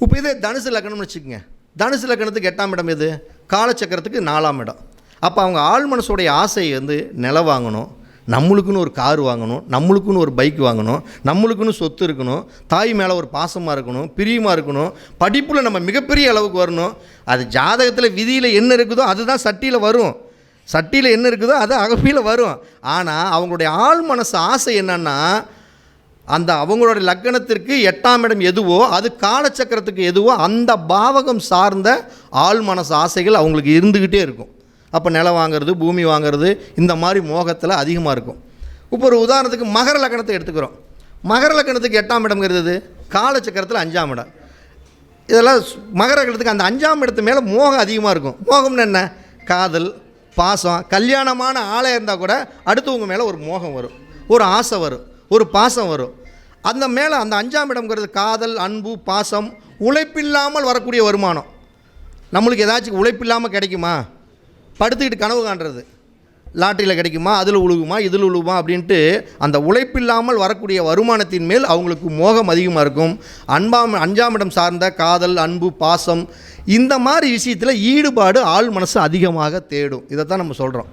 இப்போ இதே தனுசு லக்னம்னு வச்சுக்கோங்க. தனுசு லக்கணத்துக்கு எட்டாம் இடம் எது? காலச்சக்கரத்துக்கு நாலாம் இடம். அப்போ அவங்க ஆள் மனசோடைய ஆசை வந்து நிலம் வாங்கணும். நம்மளுக்குன்னு ஒரு கார் வாங்கணும். நம்மளுக்குன்னு ஒரு பைக் வாங்கணும். நம்மளுக்குன்னு சொத்து இருக்கணும். தாய் மேலே ஒரு பாசமாக இருக்கணும். பிரியமாக இருக்கணும். படிப்பில் நம்ம மிகப்பெரிய அளவுக்கு வரணும். அது ஜாதகத்தில் விதியில் என்ன இருக்குதோ அதுதான் சட்டியில் வரும். சட்டியில் என்ன இருக்குதோ அது அகப்பியில் வரும். ஆனால் அவங்களுடைய ஆள் மனசு ஆசை என்னன்னா அந்த அவங்களோட லக்கணத்திற்கு எட்டாம் இடம் எதுவோ அது காலச்சக்கரத்துக்கு எதுவோ அந்த பாவகம் சார்ந்த ஆள் மனசு ஆசைகள் அவங்களுக்கு இருந்துக்கிட்டே இருக்கும். அப்போ நிலம் வாங்குறது பூமி வாங்குறது இந்த மாதிரி மோகத்தில் அதிகமாக இருக்கும். இப்போ ஒரு உதாரணத்துக்கு மகர லக்கணத்தை எடுத்துக்கிறோம். மகர லக்கணத்துக்கு எட்டாம் இடம்ங்கிறது காலச்சக்கரத்தில் அஞ்சாம் இடம். இதெல்லாம் மகர லக்கணத்துக்கு அந்த அஞ்சாம் இடத்து மேலே மோகம் அதிகமாக இருக்கும். மோகம்னு என்ன? காதல் பாசம் கல்யாணமான ஆளாக இருந்தால் கூட அடுத்தவங்க மேலே ஒரு மோகம் வரும். ஒரு ஆசை வரும். ஒரு பாசம் வரும். அந்த மேலே அந்த அஞ்சாம் இடம்ங்கிறது காதல் அன்பு பாசம் உழைப்பில்லாமல் வரக்கூடிய வருமானம். நம்மளுக்கு ஏதாச்சும் உழைப்பில்லாமல் கிடைக்குமா? படுத்துக்கிட்டு கனவு காண்றது. லாட்டரியில் கிடைக்குமா? அதில் உழுகுமா? இதில் உழுகுமா? அப்படின்ட்டு அந்த உழைப்பில்லாமல் வரக்கூடிய வருமானத்தின் மேல் அவங்களுக்கு மோகம் அதிகமாக இருக்கும். அன்பாம் அஞ்சாம் இடம் சார்ந்த காதல் அன்பு பாசம் இந்த மாதிரி விஷயத்தில் ஈடுபாடு ஆள் மனசு அதிகமாக தேடும். இதை தான் நம்ம சொல்கிறோம்